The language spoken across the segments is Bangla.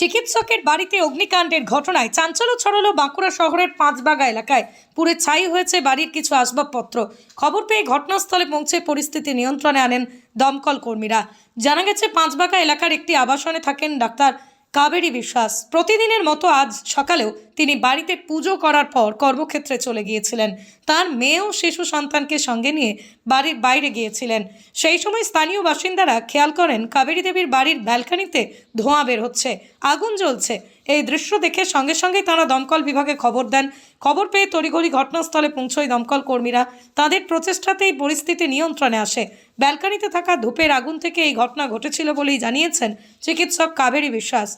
চিকিৎসকের বাড়িতে অগ্নিকাণ্ডের ঘটনায় চাঞ্চল্য ছড়ালো বাঁকুড়া শহরের পাঁচবাগা এলাকায়। পুরে ছাই হয়েছে বাড়ির কিছু আসবাবপত্র। খবর পেয়ে ঘটনাস্থলে পৌঁছে পরিস্থিতি নিয়ন্ত্রণে আনেন দমকল কর্মীরা। জানা গেছে, পাঁচবাগা এলাকার একটি আবাসনে থাকেন ডাক্তার কাবেরী বিশ্বাস। প্রতিদিনের মতো আজ সকালেও তিনি বাড়িতে পুজো করার পর কর্মক্ষেত্রে চলে গিয়েছিলেন। তার মেয়েও শিশু সন্তানকে সঙ্গে নিয়ে বাড়ির বাইরে গিয়েছিলেন। সেই সময় স্থানীয় বাসিন্দারা খেয়াল করেন কাবেরী দেবীর বাড়ির ব্যালকানিতে ধোঁয়া বের হচ্ছে, আগুন জ্বলছে। এই দৃশ্য দেখে সঙ্গে সঙ্গেই তারা দমকল বিভাগে খবর দেন। খবর পেয়ে তড়িঘড়ি ঘটনাস্থলে পৌঁছয় দমকল কর্মীরা। তাদের প্রচেষ্টাতেই পরিস্থিতি নিয়ন্ত্রণে আসে। ব্যালকানিতে থাকা ধূপের আগুন থেকে এই ঘটনা ঘটেছিল বলেই জানিয়েছেন চিকিৎসক কাবেরী বিশ্বাস।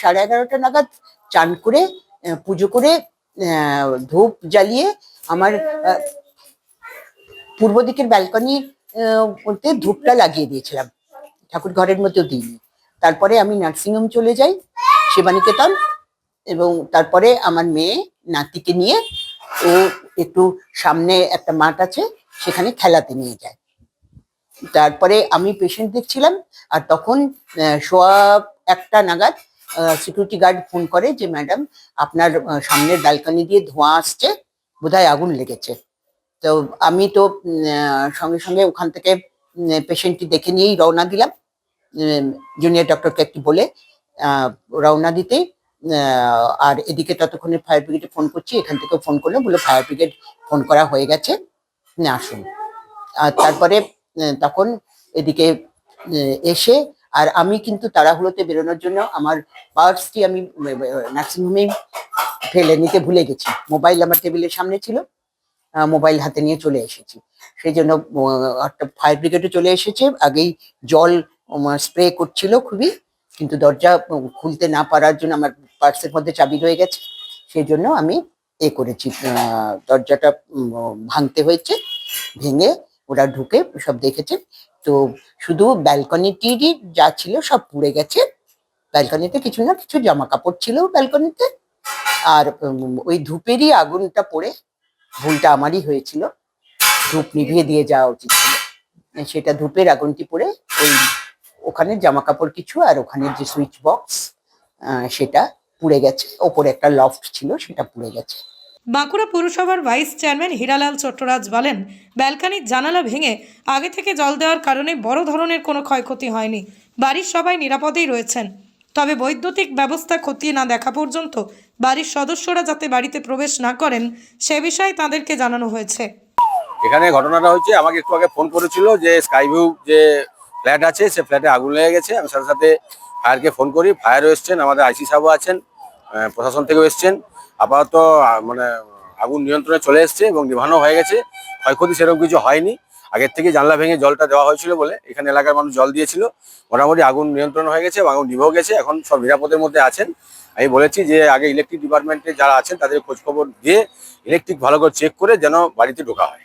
সাড়ে এগারোটা নাগাদ চান করে পুজো করে ধূপ জ্বালিয়ে আমার পূর্ব দিকের ব্যালকনি বলতে ধূপটা লাগিয়ে দিয়েছিলাম। ঠাকুর ঘরের মধ্যেও দিইনি। তারপরে আমি নার্সিংহোম চলে যাই সেবানিকেতন এবং তারপরে আমার মেয়ে নাতিকে নিয়ে ও একটু সামনে একটা মাঠ আছে, সেখানে খেলাতে নিয়ে যায়। তারপরে আমি পেশেন্ট দেখছিলাম, আর তখন সোয়া একটা নাগাদ সিকিউরিটি গার্ড ফোন করে যে ম্যাডাম আপনার সামনের ব্যালকনি দিয়ে ধোঁয়া আসছে, বোধহয় আগুন লেগেছে। তো আমি তো সঙ্গে সঙ্গে ওখান থেকে পেশেন্টটি দেখে নিয়েই রওনা দিলাম। জুনিয়র ডক্টরকে একটু বলে রওনা দিতে আর এদিকে ততক্ষণে ফায়ার ব্রিগেডে ফোন করছি, এখান থেকেও ফোন করল বলে ফায়ার ব্রিগেড ফোন করা হয়ে গেছে আসুন। আর তারপরে তখন এদিকে এসে আর আমি কিন্তু তাড়াহুড়োতে বেরোনোর জন্য আমার পার্সটি আমি নার্সিংহোমে ফেলে নিতে ভুলে গেছি। মোবাইল আমার টেবিলের সামনে ছিল মোবাইল হাতে নিয়ে চলে এসেছি। সেই জন্য ফায়ার ব্রিগেডে চলে এসেছে। আগেই জল স্প্রে করছিল খুবই, কিন্তু দরজা খুলতে না পারার জন্য আমার পার্সের মধ্যে চাবি রয়ে গেছে। সেই জন্য আমি এ করেছি। দরজাটা ভাঙতে হয়েছে, ভেঙে ওরা ঢুকে সব দেখেছে। তো শুধু ব্যালকনিটিরই যা ছিল সব পুড়ে গেছে। ব্যালকনিতে কিছু না কিছু জামা কাপড় ছিল ব্যালকনিতে আর ওই ধূপেরই আগুনটা পড়ে ভুলটা আমারই হয়েছিল। ধূপ নিভিয়ে দিয়ে যাওয়া উচিত ছিল। সেটা ধূপের আগুনটি পড়ে ওই ওখানে জামা কাপড় কিছু আর ওখানে যে সুইচ বক্স সেটা পুড়ে গেছে। ওপরে একটা লফট ছিল, সেটা পুড়ে গেছে। বাঁকুড়া পুরসভার ভাইস চেয়ারম্যান হীরালাল চট্টরাজ বলেন ব্যালকানির জানালা ভেঙে আগে থেকে জল দেওয়ার কারণে বড় ধরনের কোনো ক্ষয়ক্ষতি হয়নি। বাড়ির সবাই নিরাপদেই রয়েছেন। তবে বৈদ্যুতিক ব্যবস্থা খতিয়ে না দেখা পর্যন্ত বাড়ির সদস্যরা যাতে বাড়িতে প্রবেশ না করেন, সে বিষয়ে তাদেরকে জানানো হয়েছে। এখানে ঘটনাটা হচ্ছে আমাকে একটু আগে ফোন করেছিল যে স্কাই ভিউ যে ফ্ল্যাট আছে, সে ফ্ল্যাটে আগুন লেগে গেছে। আমি সাথে সাথে ফায়ারকে ফোন করি, ফায়ারও এসছেন, আমাদের আইসি সাহেবও আছেন প্রশাসন থেকেও এসছেন। আপাতত মানে আগুন নিয়ন্ত্রণে চলে এসছে এবং নিভানো হয়ে গেছে। ক্ষয়ক্ষতি সেরকম কিছু হয়নি। আগের থেকে জানলা ভেঙে জলটা দেওয়া হয়েছিল বলে এখানে এলাকার মানুষ জল দিয়েছিল। মোটামুটি আগুন নিয়ন্ত্রণ হয়ে গেছে এবং আগুন নিভেও গেছে। এখন সব নিরাপদের মধ্যে আছেন। আমি বলেছি যে, আগে ইলেকট্রিক ডিপার্টমেন্টে যারা আছেন, তাদের খোঁজখবর দিয়ে ইলেকট্রিক ভালো করে চেক করে যেন বাড়িতে ঢোকা হয়।